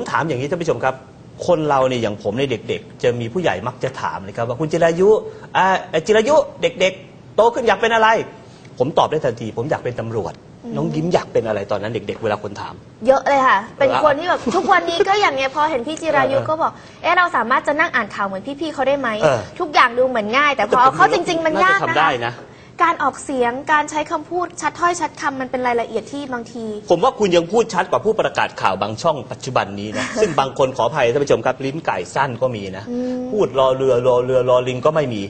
ผมถามอย่างนี้ท่านผู้ชมครับ คนเราเนี่ยอย่างผมในยเด็กๆ จะมีผู้ใหญ่มักจะถามนะครับว่าคุณจิรายุอ่าเอ่อจิรายุเด็กๆ โตขึ้นอยากเป็นอะไร ผมตอบได้ทันที ผมอยากเป็นตำรวจ น้องยิ้มอยากเป็นอะไรตอนนั้นเด็ก ๆ เวลาคนถาม เยอะเลยค่ะ เป็นเออคนที่แบบทุกวันนี้ก็อย่างเนี้ยพอเห็นพี่จิรายุเออเออก็บอก เอ๊ะเราสามารถจะนั่งอ่านข่าวเหมือนพี่ๆเขาได้ไหม เออ ทุกอย่างดูเหมือนง่าย แต่พอเอาเข้าจริง ๆ มันยากน่าจะนะทำได้คะ นะ การออกเสียงการใช้คำพูดชัดถ้อยชัดคำมันเป็นรายละเอียดที่บางที ผมว่าคุณยังพูดชัดกว่าผู้ประกาศข่าวบางช่องปัจจุบันนี้นะ ซึ่งบางคนขออภัยท่านผู้ชมครับลิ้นไก่สั้นก็มีนะอืมพูดรอเรือรอเรือรอลิงก็ไม่มี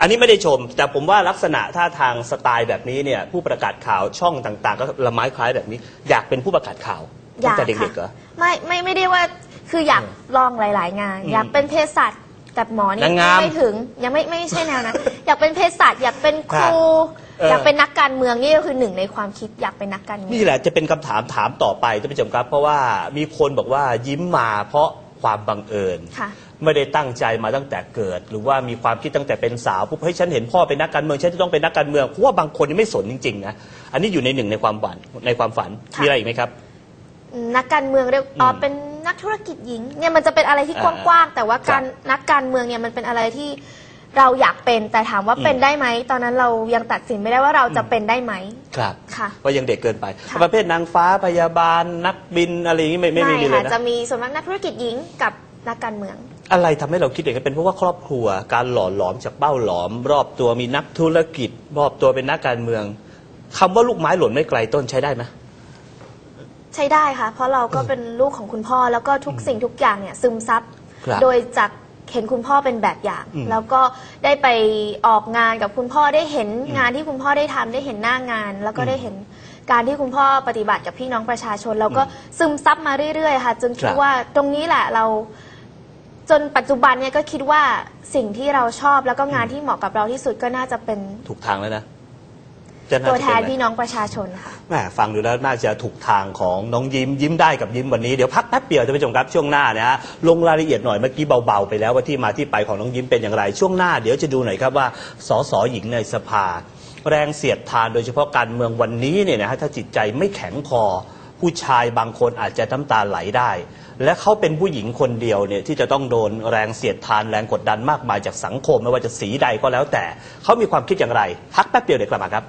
อันนี้ไม่ได้ชม แต่ผมว่าลักษณะท่าทางสไตล์แบบนี้เนี่ย ผู้ประกาศข่าวช่องต่างๆ ก็ละไม้คล้ายแบบนี้ อยากเป็นผู้ประกาศข่าวตั้งแต่เด็กๆเหรอ ไม่ไม่ไม่ได้ว่าคืออยากลองหลาย ๆ งานอืมอยากเป็นเภสัช แต่หมอนี่นางงามไม่ถึงยังไม่ไม่ใช่แนวนั้นอยากเป็นเภสัชอยากเป็นครูเอออ อยากเป็นนักการเมืองนี่ก็คือหนึ่งในความคิดอยากเป็นนักการเมืองนี่แหละจะเป็นคำถามถามต่อไปท่านผู้ชมครับ เพราะว่ามีคนบอกว่ายิ้มมาเพราะความบังเอิญ ค่ะ ไม่ได้ตั้งใจมาตั้งแต่เกิด หรือว่ามีความคิดตั้งแต่เป็นสาวปุ๊บเฮ้ยฉันเห็นพ่อเป็นนักการเมืองฉันจะต้องเป็นนักการเมืองเพราะว่าบางคนนี่ไม่สนจริงๆนะอันนี้อยู่ในหนึ่งในความฝันในความฝันค่ะ มีอะไรอีกไหมครับ นักการเมืองเรียกอ๋ออม เป็น นักธุรกิจหญิงเนี่ยมันจะเป็นอะไรที่อ่ากว้างๆ แต่ว่าครับการนักการเมืองเนี่ยมันเป็นอะไรที่เราอยากเป็นแต่ถามว่าอืมเป็นได้ไหม ตอนนั้นเรายังตัดสินไม่ได้ว่าเราจะเป็นได้ไหมครับค่ะ ว่ายังเด็กเกินไปค่ะประเภทนางฟ้าพยาบาล นักบินอะไรอย่างนี้ไม่ไม่ไม่มีเลค่ะยนะจะมีส่วนมากนักธุรกิจหญิงกับนักการเมือง อะไรทำให้เราคิดอย่างนั้นเป็นเพราะว่าครอบครัวการหล่อหลอมจากเป้าหลอม รอบตัวมีนักธุรกิจ รอบตัวเป็นนักการเมืองคำว่าลูกไม้หล่นไม่ไกลต้นใช้ได้ไหม ใช้ได้ค่ะ เพราะเราก็เป็นลูกของคุณพ่อแล้วก็ทุกสิ่งทุกอย่างเนี่ยซึมซับครับโดยจากเห็นคุณพ่อเป็นแบบอย่าง อืมแล้วก็ได้ไปออกงานกับคุณพ่อได้เห็นงานที่คุณพ่อได้ทำได้เห็นหน้างาน แล้วก็ได้เห็นการที่คุณพ่อปฏิบัติกับพี่น้องประชาชน แล้วก็ซึมซับมาเรื่อยๆค่ะจนคิคดรับ ว่าตรงนี้แหละเรา จนปัจจุบันเนี่ยก็คิดว่าสิ่งที่เราชอบแล้วก็งานที่เหมาะกับเราที่สุดก็น่าจะเป็น ถูกทางแล้วนะ จะน่าตัวจะแทเป็นนอะไร พี่น้องประชาชนค่ะ แหมฟังดูแล้วน่าจะถูกทางของน้องยิ้มยิ้มได้กับยิ้มวันนี้ เดี๋ยวพักแป๊บเดียวท่านผู้ชมครับช่วงหน้านะฮะลงรายละเอียดหน่อยเมื่อกี้เบาๆ ไปแล้วว่าที่มาที่ไปของน้องยิ้มเป็นอย่างไร ช่วงหน้าเดี๋ยวจะดูหน่อยครับว่าสสหญิงในสภา แรงเสียดทานโดยเฉพาะการเมืองวันนี้เนี่ยนะฮะถ้าจิตใจไม่แข็งพอผู้ชายบางคนอาจจะน้ำตาไหลได้ และเขาเป็นผู้หญิงคนเดียวเนี่ยที่จะต้องโดนแรงเสียดทานแรงกดดันมากมายจากสังคมไม่ว่าจะสีใดก็แล้วแต่เขามีความคิดอย่างไรพักแป๊บเดียวเดี๋ยวกลับมาครับ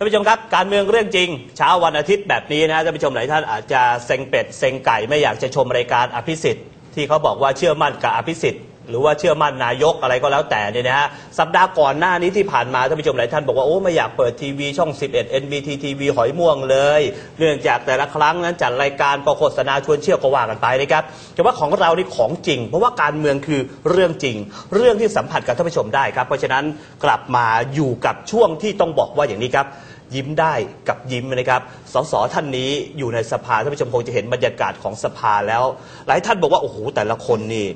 ท่านผู้ชมครับการเมืองเรื่องจริง เช้าวันอาทิตย์แบบนี้นะท่านผู้ชมหลายท่านอาจจะเซ็งเป็ดเซ็งไก่ไม่อยากจะชมรายการอภิสิทธิ์ที่เขาบอกว่าเชื่อมั่นกับอภิสิทธิ์หรือว่าเชื่อมั่นนายกอะไรก็แล้วแต่เนี่ยนะฮะสัปดาห์ก่อนหน้านี้ที่ผ่านมาท่านผู้ชมหลายท่านบอกว่า โอ้ ไม่อยากเปิดทีวีช่อง 11 NBT TV หอยม่วงเลย เนื่องจากแต่ละครั้งนั้นจัดรายการก็โฆษณาชวนเชื่อก็ว่ากันไปนะครับแต่ว่าของเรานี่ของจริง เพราะว่าการเมืองคือเรื่องจริง เรื่องที่สัมผัสกับท่านผู้ชมได้ครับเพราะฉะนั้นกลับมาอยู่กับช่วงที่ต้องบอกว่าอย่างนี้ครับ ยิ้มได้กับยิ้มนะครับสสท่านนี้อยู่ในสภาท่านผู้ชมคงจะเห็นบรรยากาศของสภาแล้ว หลายท่านบอกว่าโอ้โหแต่ละคนนี่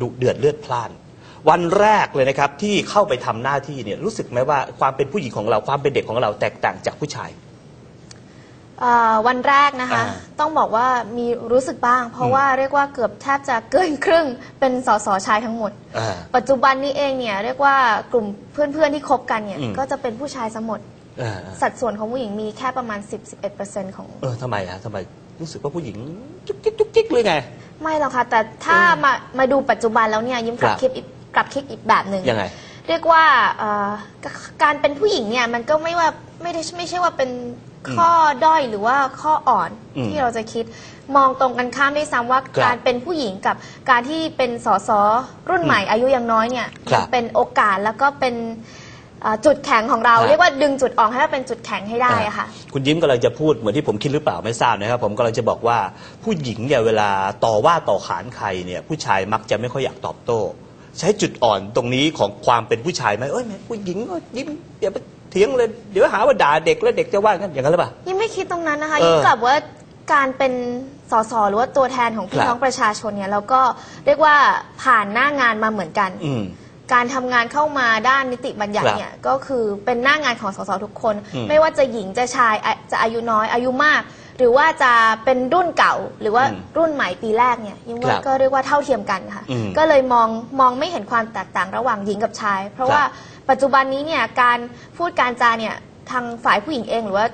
ดุเดือดเลือดพล่าน วันแรกเลยนะครับที่เข้าไปทำหน้าที่เนี่ยรู้สึกไหมว่าความเป็นผู้หญิงของเราความเป็นเด็กของเราแตกต่างจากผู้ชายเอ่อวันแรกนะคะอ่าต้องบอกว่ามีรู้สึกบ้าง เพราะอืมว่าเรียกว่าเกือบแทบจะเกินครึ่งเป็นสสชายทั้งหมดอ่าปัจจุบันนี้เองเนี่ยเรียกว่ากลุ่มเพื่อนๆที่คบกันเนี่ยอืมก็จะเป็นผู้ชายซะหมด อ่าสัดส่วนของผู้หญิงมีแค่ประมาณ 10-11%ของ เออทำไมอะทำไมรู้สึกว่าผู้หญิงจุกจิกจุกจิกเลยไง ไม่หรอกค่ะ แต่ถ้ามามาดูปัจจุบันแล้วเนี่ยยิ้มกลับครับ คิดอีกกลับคิดอีกแบบหนึ่งยังไง เรียกว่าเอ่อการเป็นผู้หญิงเนี่ยมันก็ไม่ว่าไม่ได้ไม่ใช่ว่าเป็นข้อด้อยหรือว่าข้ออ่อนอืมที่เราจะคิดมองตรงกันข้ามด้วยซ้ำว่าครับการเป็นผู้หญิงกับการที่เป็นสสรุ่นใหม่อายุยังน้อยเนี่ยครับ มันเป็นโอกาสแล้วก็เป็นเอ่อจุดแข็งของเราครับเรียกว่าดึงจุดอ่อนให้เราเป็นจุดแข็งให้ได้อะค่ะคุณยิ้มกำลังจะพูดเหมือนที่ผมคิดหรือเปล่าไม่ทราบนะครับ ผมกำลังจะบอกว่าผู้หญิงเนี่ยเวลาต่อว่าต่อขานใครเนี่ยผู้ชายมักจะไม่ค่อยอยากตอบโต้ ใช้จุดอ่อนตรงนี้ของความเป็นผู้ชายไหมเอ้ยแม่ผู้หญิงก็ยิ้มอย่าไปเถียงเลยเดี๋ยวหาว่าด่าเด็กแล้วเด็กจะว่ากันอย่างนั้นหรือเปล่า ยิ่งไม่คิดตรงนั้นนะคะ เออยิ่งกลับว่าการเป็นสสหรือว่าตัวแทนของพี่ครับ น้องประชาชนเนี่ยเราก็เรียกว่าผ่านหน้างานมาเหมือนกัน อืม การทำงานเข้ามาด้านนิติบัญญัติครับเนี่ยก็คือเป็นหน้างานของสสทุกคน อืมไม่ว่าจะหญิงจะชายอะจะอายุน้อยอายุมาก หรือว่าจะเป็นรุ่นเก่าหรือว่าอืมรุ่นใหม่ปีแรกเนี่ยยิ่งครัว่าบก็เรียกว่าเท่าเทียมกันค่ะ อืมก็เลยมองมองไม่เห็นความแตกต่างระหว่างหญิงกับชาย เพราะว่าปัจจุบันนี้เนี่ยการพูดการจาเนี่ยทางฝ่ายผู้หญิงเองหรือว่า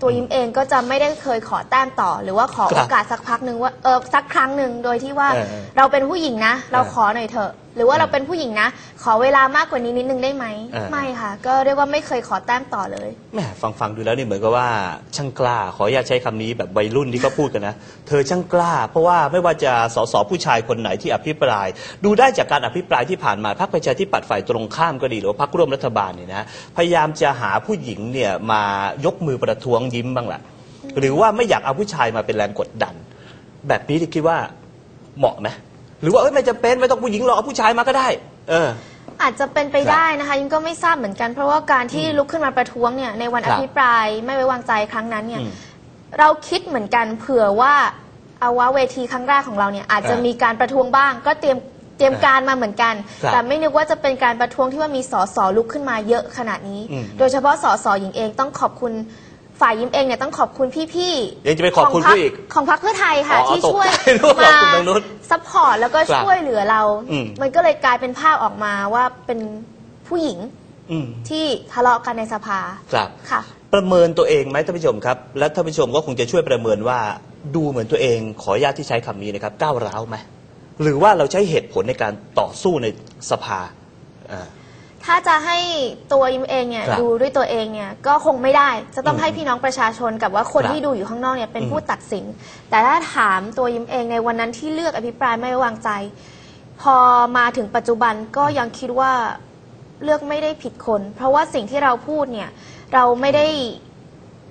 ตัวยิ้มเองก็จะไม่ได้เคยขอแต้มต่อ หรือว่าขอครับโอกาสสักพักหนึ่งว่าเออสักครั้งหนึ่งโดยที่ว่าเออเออเราเป็นผู้หญิงนะ เราเออขอหน่อยเถอะ หรือว่าเราเป็นผู้หญิงนะ ขอเวลามากกว่านี้นิดนึงได้ไหมเออไม่ค่ะ ก็เรียกว่าไม่เคยขอแต้มต่อเลย แหมฟังฟังดูแล้วนี่เหมือนกับว่าช่างกล้า ขออนุญาตใช้คำนี้แบบวัยรุ่นที่เขาพูดกันนะ เธอช่างกล้า เพราะว่าไม่ว่าจะสสผู้ชายคนไหนที่อภิปราย ดูได้จากการอภิปรายที่ผ่านมาพรรคประชาธิปัตย์ฝ่ายตรงข้ามก็ดีหรือว่าพรรคร่วมรัฐบาลเนี่ยนะพยายามจะหาผู้หญิงเนี่ยมายกมือประท้วงยิ้มบ้างแหละหรือว่าไม่อยากเอาผู้ชายมาเป็นแรงกดดัน แบบนี้ที่คิดว่าเหมาะไหมห รือว่าเอ้ยไม่จำเป็นไม่ต้องผู้หญิงหรอกเอาผู้ชายมาก็ได้ เออ อาจจะเป็นไปครับได้นะคะยังก็ไม่ทราบเหมือนกัน เพราะว่าการที่ลุกขึ้นมาประท้วงเนี่ยในวันคอรับภิปรายไม่ไว้วางใจครั้งนั้นเนี่ยอืมเราคิดเหมือนกันเผื่อว่าเอาว่าเวทีครั้งแรกของเราเนี่ยอาจจะอ่ามีมีการประท้วงบ้าง ก็เตรียมเตรียมอ่าการมาเหมือนกัน ครับแต่ไม่นึกว่าจะเป็นการประท้วงที่ว่ามีสสลุกขึ้นมาเยอะขนาดนี้ อืม โดยเฉพาะสสหญิงเองต้องขอบคุณ ฝ่ายยิ้มเองเนี่ยต้องขอบคุณพี่ๆยังจะไปขอบคุณงพรรผู้อีกของพรรคเพื่อไทยค่ะ อ๋อที่ตกช่วยใจนึกว่าขอบคุณทางนู้นซัพพอร์ตแล้วก็ครับช่วยเหลือเรา อืม มันก็เลยกลายเป็นภาพออกมาว่าเป็นผู้หญิงอืม ที่ทะเลาะกันในสภาครับ ค่ะ ประเมินตัวเองไหมท่านผู้ชมครับ และท่านผู้ชมก็คงจะช่วยประเมินว่าดูเหมือนตัวเองขออนุญาตที่ใช้คำนี้นะครับก้าวร้าวไหมหรือว่าเราใช้เหตุผลในการต่อสู้ในสภาอ่า ถ้าจะให้ตัวยิมเองเนี่ยครับดูด้วยตัวเองเนี่ยก็คงไม่ได้ จะต้องอืมให้พี่น้องประชาชนกับว่าคนครับที่ดูอยู่ข้างนอกเนี่ยเป็นอืมผู้ตัดสิน แต่ถ้าถามตัวยิมเองในวันนั้นที่เลือกอภิปรายไม่ไว้วางใจ พอมาถึงปัจจุบันก็ยังคิดว่าเลือกไม่ได้ผิดคน เพราะว่าสิ่งที่เราพูดเนี่ยเราไม่ได้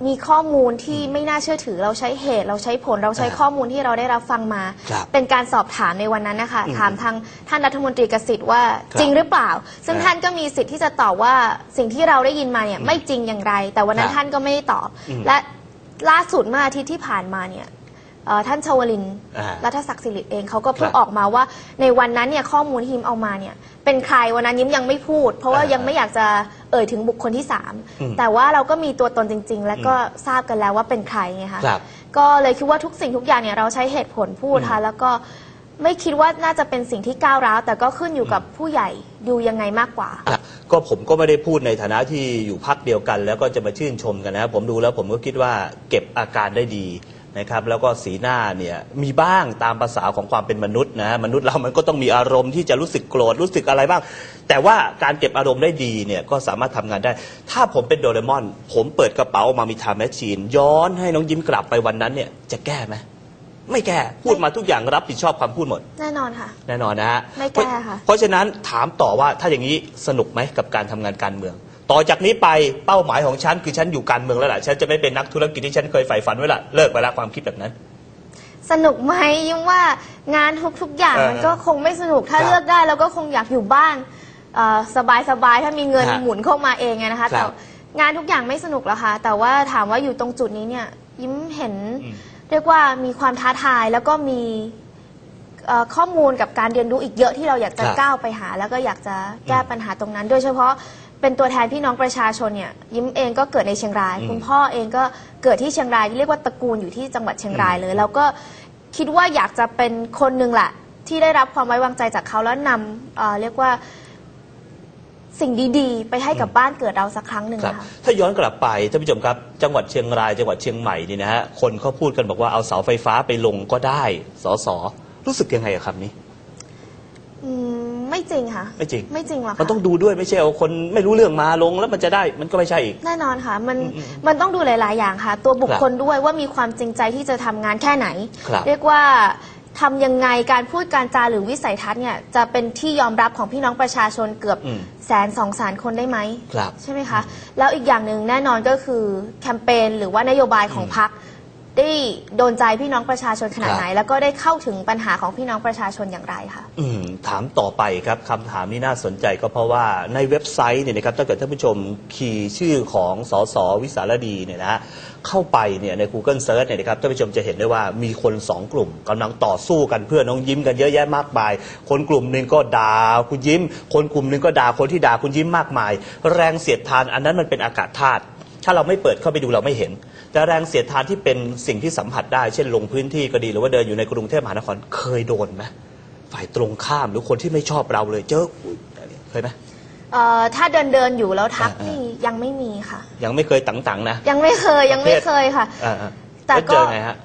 มีข้อมูลที่ไม่น่าเชื่อถือเราใช้เหตุ เราใช้ผลเราใช้อ่าข้อมูลที่เราได้รับฟังมา ครับเป็นการสอบถามในวันนั้นนะคะอืมถามทางท่านรัฐมนตรีกสิทธิ์ว่าครับจริงหรือเปล่า ซึ่งครับท่านก็มีสิทธิ์ที่จะตอบว่าสิ่งที่เราได้ยินมาเนี่ยไม่จริงอย่างไร แต่วันนั้คนรับท่านก็ไม่ได้ตอบ อืม และล่าสุดเมื่ออาทิตย์ที่ผ่านมาเนี่ย เอ่อท่านชวลินอ่ารัฐศักดิ์สิริเองเขาก็เพิ่งครับออกมาว่า ในวันนั้นเนี่ยข้อมูลที่ยิ้มเอามาเนี่ยเป็นใครวันนั้นยิ้มยังไม่พูด เพราะว่าอ่ายัยังไม่อยากจะเอ่ยถึงบุคคลที่สามอืมแต่ว่าเราก็มีตัวตนจริง ๆ และก็ทราบกันแล้วว่าเป็นใครไงคะครับก็เลยคิดว่าทุกสิ่งทุกอย่างเนี่ยเราใช้เหตุผลพูดค่ะแล้วก็ไม่คิดว่าน่าจะเป็นสิ่งที่ก้าวร้าวแต่ก็ขึ้นอยู่กับผู้ใหญ่ดูยังไงมากกว่าอะก็ผมก็ไม่ได้พูดในฐานะที่อยู่พักเดียวกัน แล้วก็จะมาชื่นชมกันนะครับผมดูแล้วผมก็คิดว่าเก็บอาการได้ดี นะครับแล้วก็สีหน้าเนี่ยมีบ้างตามภาษาของความเป็นมนุษย์นะมนุษย์เรามันก็ต้องมีอารมณ์ที่จะรู้สึกโกรธรู้สึกอะไรบ้าง แต่ว่าการเก็บอารมณ์ได้ดีเนี่ยก็สามารถทำงานได้ ถ้าผมเป็นโดเรมอน ผมเปิดกระเป๋ามามีไทม์แมชชีน ย้อนให้น้องยิ้มกลับไปวันนั้นเนี่ยจะแก้ไหมไม่แก้พูดมาทุกอย่างรับผิดชอบคำพูดหมด แน่นอนค่ะ แน่นอนนะฮะไม่แก้ค่ะเพราะฉะนั้นถามต่อว่าถ้าอย่างนี้สนุกไหมกับการทำงานการเมือง ต่อจากนี้ไปเป้าหมายของฉันคือฉันอยู่การเมืองแล้วล่ะฉันจะไม่เป็นนักธุรกิจที่ฉันเคยใฝ่ฝันไว้ละเลิกไปละความคิดแบบนั้น สนุกไหมยิ่งว่างานทุกๆอย่างเออมันก็คงไม่สนุกถ้าครับเลือกได้เราก็คงอยากอยู่บ้านสบายสบายๆถ้ามีเงินฮะหมุนเข้ามาเองไงนะคะครัแต่บงานทุกอย่างไม่สนุกหรอกค่ะ แต่ว่าถามว่าอยู่ตรงจุดนี้เนี่ยยิ้มเห็นอืมเรียกว่ามีความท้าทายแล้วก็มีเอ่อข้อมูลกับการเรียนรู้อีกเยอะที่เราอยากจะครับก้าวไปหา แล้วก็อยากจะแก้ปัญหาตรงนั้น โดยเฉพาะ เป็นตัวแทนพี่น้องประชาชนเนี่ยยิ้มเองก็เกิดในเชียงรายอืมคุณพ่อเองก็เกิดที่เชียงรายเรียกว่าตระกูลอยู่ที่จังหวัดเชียงรายเลย แล้วก็คิดว่าอยากจะเป็นคนหนึ่งแหละที่ได้รับความไว้วางใจจากเขาแล้วนำเอ่อเรียกว่าสิ่งดีๆ ไปให้กับบ้านเกิดเราสักครั้งหนึ่งครับนะคะถ้าย้อนกลับไปท่านผู้ชมครับ จังหวัดเชียงราย จังหวัดเชียงใหม่นี่นะฮะคนเขาพูดกันบอกว่าเอาเสาไฟฟ้าไปลงก็ได้สสรู้สึกยังไงกับคำนี้อืม ไม่จริงค่ะ ไม่จริง ไม่จริงหรอกค่ะมันต้องดูด้วยไม่ใช่เอาคนไม่รู้เรื่องมาลงแล้วมันจะได้มันก็ไม่ใช่อีก แน่นอนค่ะ มันมันต้องดูหลาย ๆ อย่างค่ะ ตัวบุคคลด้วยว่ามีความจริงใจที่จะทำงานแค่ไหน ครับ เรียกว่าทำยังไงการพูดการจาหรือวิสัยทัศน์เนี่ยจะเป็นที่ยอมรับของพี่น้องประชาชนเกือบอืมแสนสองแสนคนได้ไหม ครับ ใช่ไหมคะ แล้วอีกอย่างหนึ่งแน่นอนก็คือแคมเปญหรือว่านโยบายของพรรค ได้โดนใจพี่น้องประชาชนขนาดไหนครับแล้วก็ได้เข้าถึงปัญหาของพี่น้องประชาชนอย่างไรค่ะอืมถามต่อไปครับคำถามนี้น่าสนใจก็เพราะว่าในเว็บไซต์เนี่ยนะครับถ้าเกิดท่านผู้ชมคีย์ชื่อของสสวิสารดีเนี่ยนะฮะเข้าไปเนี่ยใน Google Search เนี่ยนะครับท่านผู้ชมจะเห็นได้ว่ามีคนสองกลุ่มกำลังต่อสู้กันเพื่อน้องยิ้มกันเยอะแยะมากมาย คนกลุ่มหนึ่งก็ด่าคุณยิ้ม คนกลุ่มหนึ่งก็ด่าคนที่ด่าคุณยิ้มมากมาย แรงเสียดทานอันนั้นมันเป็นอากาศธาตุ ถ้าเราไม่เปิดเข้าไปดูเราไม่เห็น แต่แรงเสียดทานที่เป็นสิ่งที่สัมผัสได้ เช่นลงพื้นที่ก็ดีหรือว่าเดินอยู่ในกรุงเทพมหานครเคยโดนไหมฝ่ายตรงข้ามหรือคนที่ไม่ชอบเราเลยเจออุ๊ยเคยไหม เอ่อถ้าเดินเดินๆอยู่แล้วทักอ่าๆนี่ยังไม่มีค่ะ ยังไม่เคยตังๆนะยังไม่เคยยังไม่เคยค่ะ อ่าๆแต่แล้วก็ เจอไงฮะ